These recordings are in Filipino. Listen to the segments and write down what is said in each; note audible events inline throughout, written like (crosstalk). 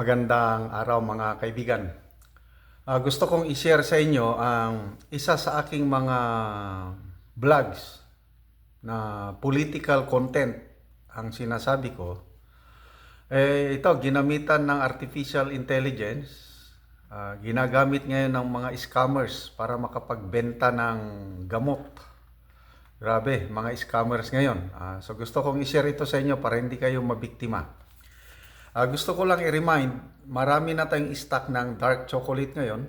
Magandang araw mga kaibigan. Ah, gusto kong i-share sa inyo ang isa sa aking mga vlogs na political content ang sinasabi ko. Eh, ito, ginamitan ng artificial intelligence. Ah, ginagamit ngayon ng mga scammers para makapagbenta ng gamot. Grabe, mga scammers ngayon. Ah, so gusto kong i-share ito sa inyo para hindi kayo mabiktima. Ah, gusto ko lang i-remind, marami na tayong stock ng dark chocolate ngayon.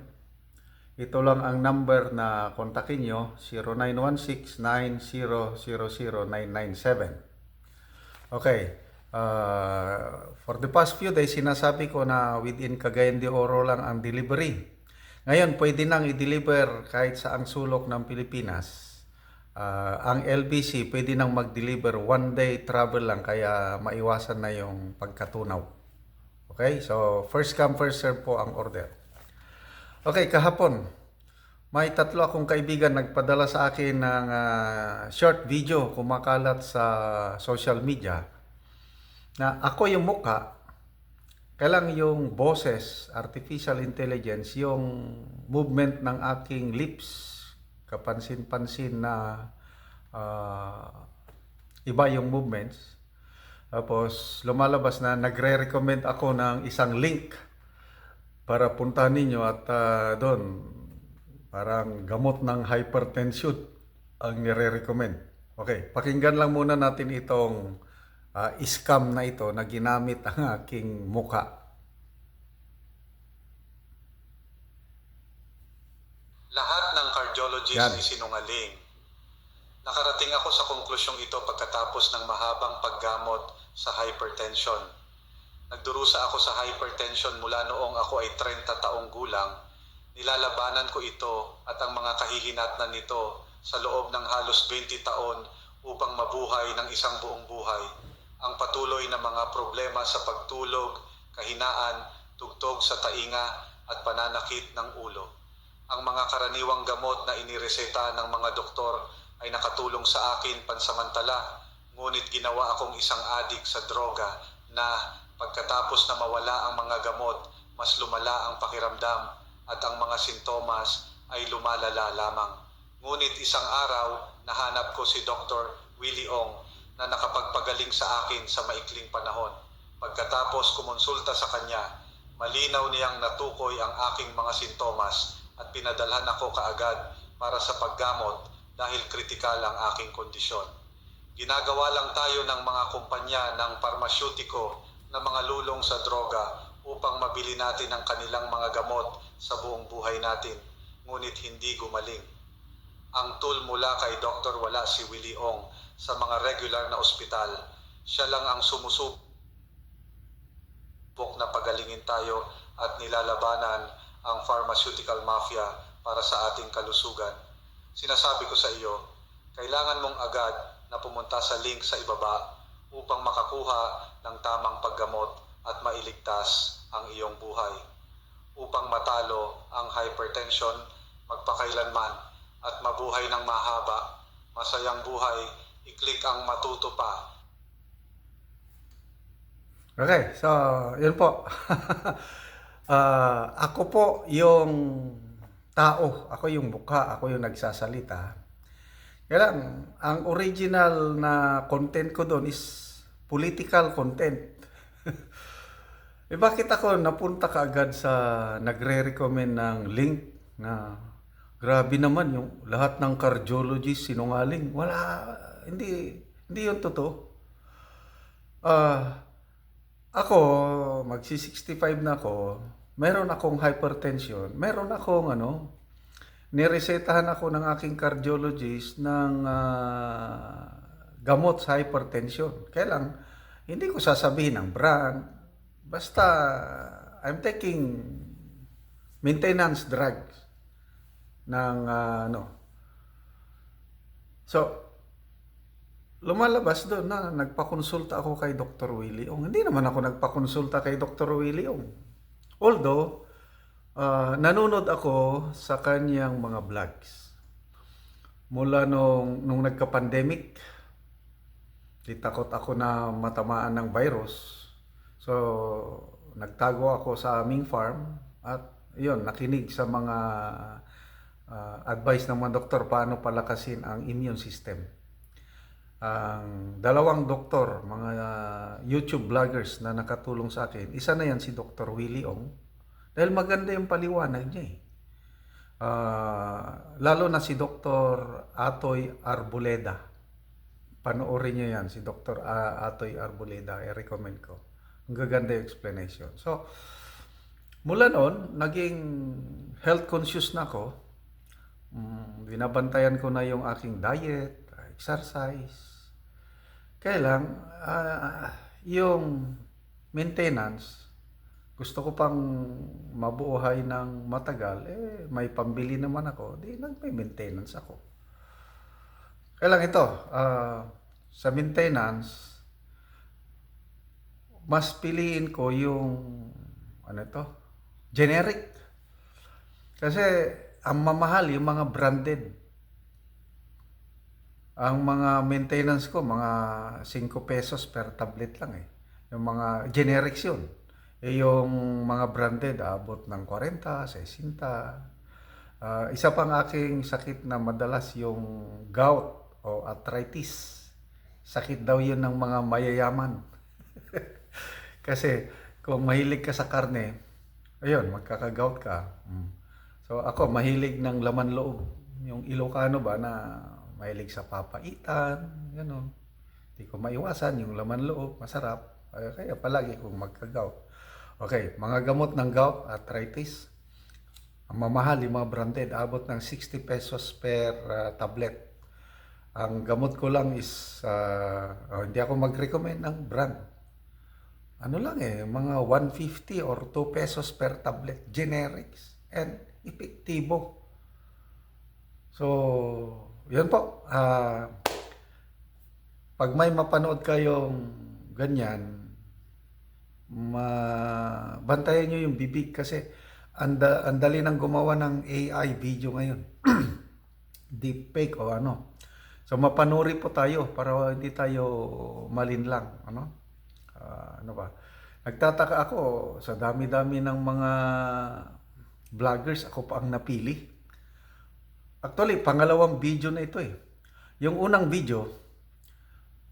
Ito lang ang number na kontakin nyo, 0916-9000-997. Okay, ah, for the past few days, sinasabi ko na within Cagayan de Oro lang ang delivery. Ngayon, pwede nang i-deliver kahit sa ang sulok ng Pilipinas. Ah, ang LBC pwede nang mag-deliver one day travel lang kaya maiwasan na yung pagkatunaw. Okay? So, first come, first serve po ang order. Okay, kahapon, may tatlo akong kaibigan nagpadala sa akin ng ah, short video kumakalat sa social media na ako yung mukha, kailang yung boses, artificial intelligence, yung movement ng aking lips, kapansin-pansin na ah, iba yung movements. Tapos lumalabas na nagre-recommend ako ng isang link para puntahan ninyo at ah, doon parang gamot ng hypertension ang nire-recommend. Okay, pakinggan lang muna natin itong ah, scam na ito na ginamit ang aking muka. Lahat Yan. ay sinungaling. Nakarating ako sa konklusyong ito pagkatapos ng mahabang paggamot sa hypertension. Nagdurusa ako sa hypertension mula noong ako ay 30 taong gulang. Nilalabanan ko ito at ang mga kahihinatnan nito sa loob ng halos 20 taon upang mabuhay ng isang buong buhay. Ang patuloy na mga problema sa pagtulog, kahinaan, tugtog sa tainga at pananakit ng ulo. Ang mga karaniwang gamot na inireseta ng mga doktor ay nakatulong sa akin pansamantala, ngunit ginawa akong isang adik sa droga na pagkatapos na mawala ang mga gamot, mas lumala ang pakiramdam at ang mga sintomas ay lumalala lamang. Ngunit isang araw, nahanap ko si Dr. Willie Ong na nakapagpagaling sa akin sa maikling panahon. Pagkatapos kumonsulta sa kanya, malinaw niyang natukoy ang aking mga sintomas at pinadalhan ako kaagad para sa paggamot dahil kritikal ang aking kondisyon. Ginagawa lang tayo ng mga kumpanya ng parmasyutiko na mga lulong sa droga upang mabili natin ang kanilang mga gamot sa buong buhay natin, ngunit hindi gumaling. Ang tool mula kay Dr. Wala si Willie Ong sa mga regular na ospital. Siya lang ang sumusubok na pagalingin tayo at nilalabanan ang pharmaceutical mafia para sa ating kalusugan. Sinasabi ko sa iyo, kailangan mong agad na pumunta sa link sa ibaba upang makakuha ng tamang paggamot at mailigtas ang iyong buhay. Upang matalo ang hypertension, magpakailanman at mabuhay ng mahaba, masayang buhay, i-click ang matuto pa Okay, so yun po. (laughs) Ah, ako po yung tao, ako yung mukha, ako yung nagsasalita. Kaya lang, ang original na content ko doon is political content. (laughs) eh bakit ako napunta kaagad sa nagre-recommend ng link na grabe naman yung lahat ng cardiologist sinungaling. Wala, hindi, hindi yun totoo. Ah, ako, magsi-65 na ako, meron akong hypertension, meron akong ano, niresetahan ako ng aking cardiologist ng ah, gamot sa hypertension. Kaya lang, hindi ko sasabihin ang brand. Basta, I'm taking maintenance drugs ng ah, ano. So, lumalabas doon na nagpakonsulta ako kay Dr. Willie Ong. Hindi naman ako nagpakonsulta kay Dr. Willie Ong. Although, ah, nanonood ako sa kanyang mga vlogs. Mula nung, nung nagka-pandemic, takot ako na matamaan ng virus. So, nagtago ako sa aming farm at yun, nakinig sa mga ah, advice ng mga doktor paano palakasin ang immune system. Ang dalawang doktor, mga YouTube vloggers na nakatulong sa akin, isa na yan si Dr. Willie Ong. Dahil maganda yung paliwanag niya eh. Ah, lalo na si Dr. Atoy Arboleda. Panoorin niyo yan, si Dr. A- Atoy Arboleda. I-recommend ko. Ang gaganda yung explanation. So, mula noon, naging health conscious na ako. Mm, binabantayan ko na yung aking diet, exercise. Kaya lang, ah, yung maintenance, gusto ko pang mabuhay ng matagal, eh, may pambili naman ako, di nagme-maintenance ako. Kaya lang ito, ah, sa maintenance, mas piliin ko yung, ano ito, generic. Kasi, ang mamahal, yung mga branded. Ang mga maintenance ko, mga 5 pesos per tablet lang eh. Yung mga generics yun. Eh, yung mga branded, abot ng 40, 60. Ah, isa pang aking sakit na madalas yung gout o arthritis. Sakit daw yun ng mga mayayaman. (laughs) Kasi kung mahilig ka sa karne, ayun, magkaka-gout ka. Mm. So ako, mahilig ng laman loob. Yung Ilocano ba na mahilig sa papaitan, gano'n. Hindi ko maiwasan yung laman loob, masarap. Kaya, kaya palagi kong magka-gout. Okay, mga gamot ng gout, arthritis. Ang mamahal, yung mga branded, abot ng 60 pesos per ah, tablet. Ang gamot ko lang is, ah, oh, hindi ako mag-recommend ng brand. Ano lang eh, mga 150 or 2 pesos per tablet, generics, and epektibo. So, yun po. Ah, pag may mapanood kayong ganyan, mabantayan nyo yung bibig kasi anda, andali nang gumawa ng AI video ngayon. (clears throat) Deepfake o ano. So mapanuri po tayo para hindi tayo malinlang. Ano? Ah, ano ba? Nagtataka ako sa dami-dami ng mga vloggers, ako pa ang napili. Actually, pangalawang video na ito eh. Yung unang video,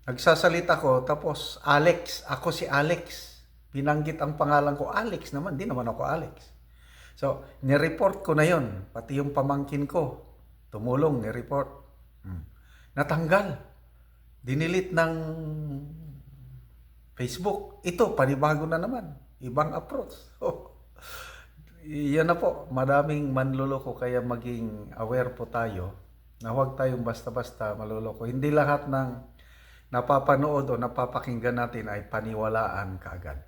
nagsasalita ko, tapos Alex, ako si Alex. Binanggit ang pangalan ko, Alex naman, di naman ako Alex. So, nireport ko na yon pati yung pamangkin ko, tumulong, nireport. Hmm. Natanggal. Dinilit ng Facebook. Ito, panibago na naman. Ibang approach. (laughs) yan na po, madaming manluloko kaya maging aware po tayo na huwag tayong basta-basta maluloko. Hindi lahat ng napapanood o napapakinggan natin ay paniwalaan kaagad.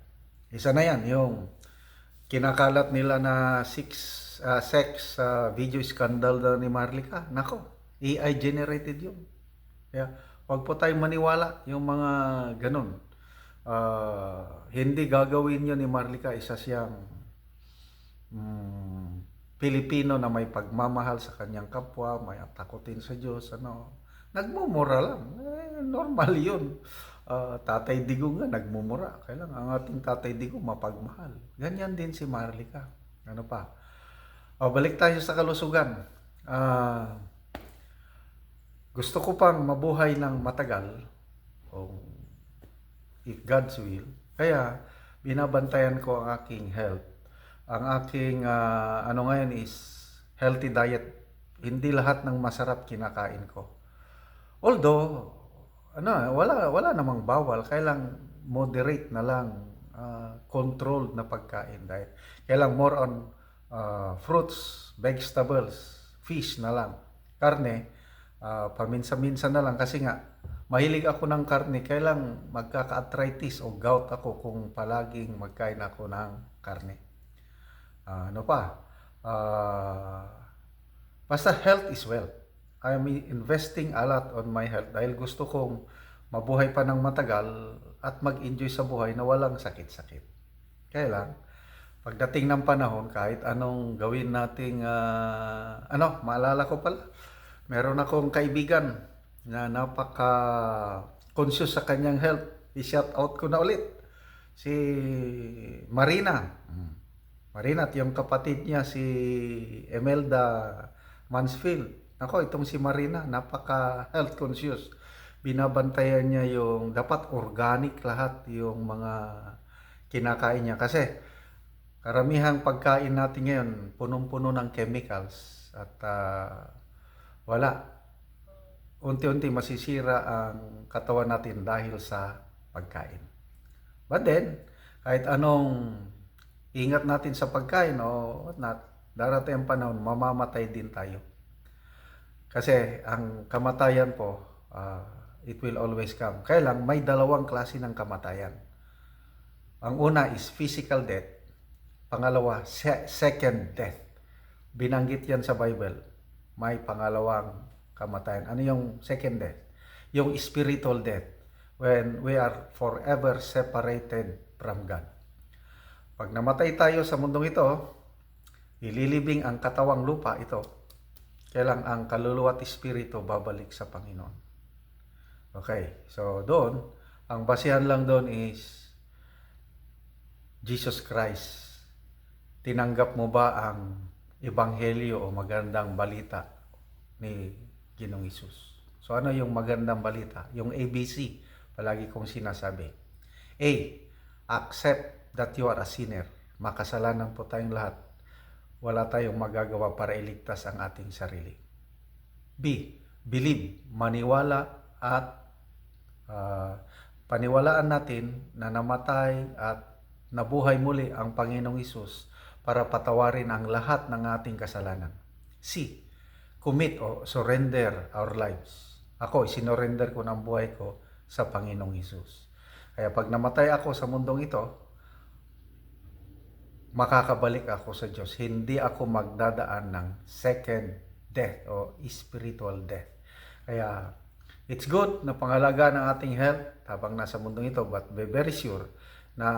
Isa na yan, yung kinakalat nila na six, ah, sex ah, video scandal daw ni Marlica. Nako, AI generated yun. Kaya huwag po tayong maniwala yung mga ganun. Ah, hindi gagawin yun ni Marlica. Isa siyang mm, Pilipino na may pagmamahal sa kanyang kapwa, may takutin sa Diyos, ano. Nagmumura lang. Eh, normal yun. Ah, tatay Digong nga, nagmumura. Kailangan ang ating tatay Digong mapagmahal. Ganyan din si Marlica. Ano pa? O, balik tayo sa kalusugan. Ah, gusto ko pang mabuhay ng matagal. O, if God's will. Kaya, binabantayan ko ang aking health. Ang aking, ah, ano ngayon is, healthy diet. Hindi lahat ng masarap kinakain ko. Although, ano, wala, wala namang bawal. Kailang moderate na lang, ah, controlled na pagkain diet. Kailang more on ah, fruits, vegetables, fish na lang. Karne, ah, paminsan-minsan na lang kasi nga, mahilig ako ng karne, kailang magkaka-arthritis o gout ako kung palaging magkain ako ng karne. Ah, ano pa? Ah, basta health is wealth. I'm investing a lot on my health dahil gusto kong mabuhay pa ng matagal at mag-enjoy sa buhay na walang sakit-sakit. Kaya lang, pagdating ng panahon, kahit anong gawin nating, ah, ano, maalala ko pala, meron akong kaibigan na napaka-conscious sa kanyang health. I-shout out ko na ulit. si Marina. Mm. Marina at yung kapatid niya si Emelda Mansfield. Ako, itong si Marina, napaka health conscious. Binabantayan niya yung dapat organic lahat yung mga kinakain niya kasi karamihang pagkain natin ngayon punong-puno ng chemicals at ah, wala unti-unti masisira ang katawan natin dahil sa pagkain. But then, kahit anong ingat natin sa pagkain o what not, darating ang panahon, mamamatay din tayo. Kasi ang kamatayan po, ah, it will always come. Kaya lang, may dalawang klase ng kamatayan. Ang una is physical death. Pangalawa, se- second death. Binanggit yan sa Bible. May pangalawang kamatayan. Ano yung second death? Yung spiritual death. When we are forever separated from God. Pag namatay tayo sa mundong ito, ililibing ang katawang lupa ito. Kailang ang kaluluwa at espiritu babalik sa Panginoon. Okay, so doon, ang basihan lang doon is Jesus Christ. Tinanggap mo ba ang ebanghelyo o magandang balita ni Ginong Isus? So ano yung magandang balita? Yung ABC, palagi kong sinasabi. A, accept that you are a sinner. Makasalanan po tayong lahat. Wala tayong magagawa para iligtas ang ating sarili. B, believe, maniwala at ah, paniwalaan natin na namatay at nabuhay muli ang Panginoong Isus para patawarin ang lahat ng ating kasalanan. C, commit o surrender our lives. Ako, isinorender ko ng buhay ko sa Panginoong Isus. Kaya pag namatay ako sa mundong ito, makakabalik ako sa Diyos. Hindi ako magdadaan ng second death o spiritual death. Kaya it's good na pangalaga ng ating health habang nasa mundong ito but be very sure na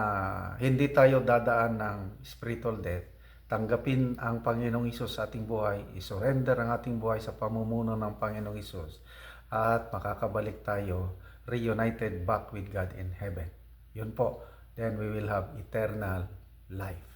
hindi tayo dadaan ng spiritual death. Tanggapin ang Panginoong Isus sa ating buhay, isurrender ang ating buhay sa pamumuno ng Panginoong Isus at makakabalik tayo reunited back with God in heaven. Yun po, then we will have eternal life.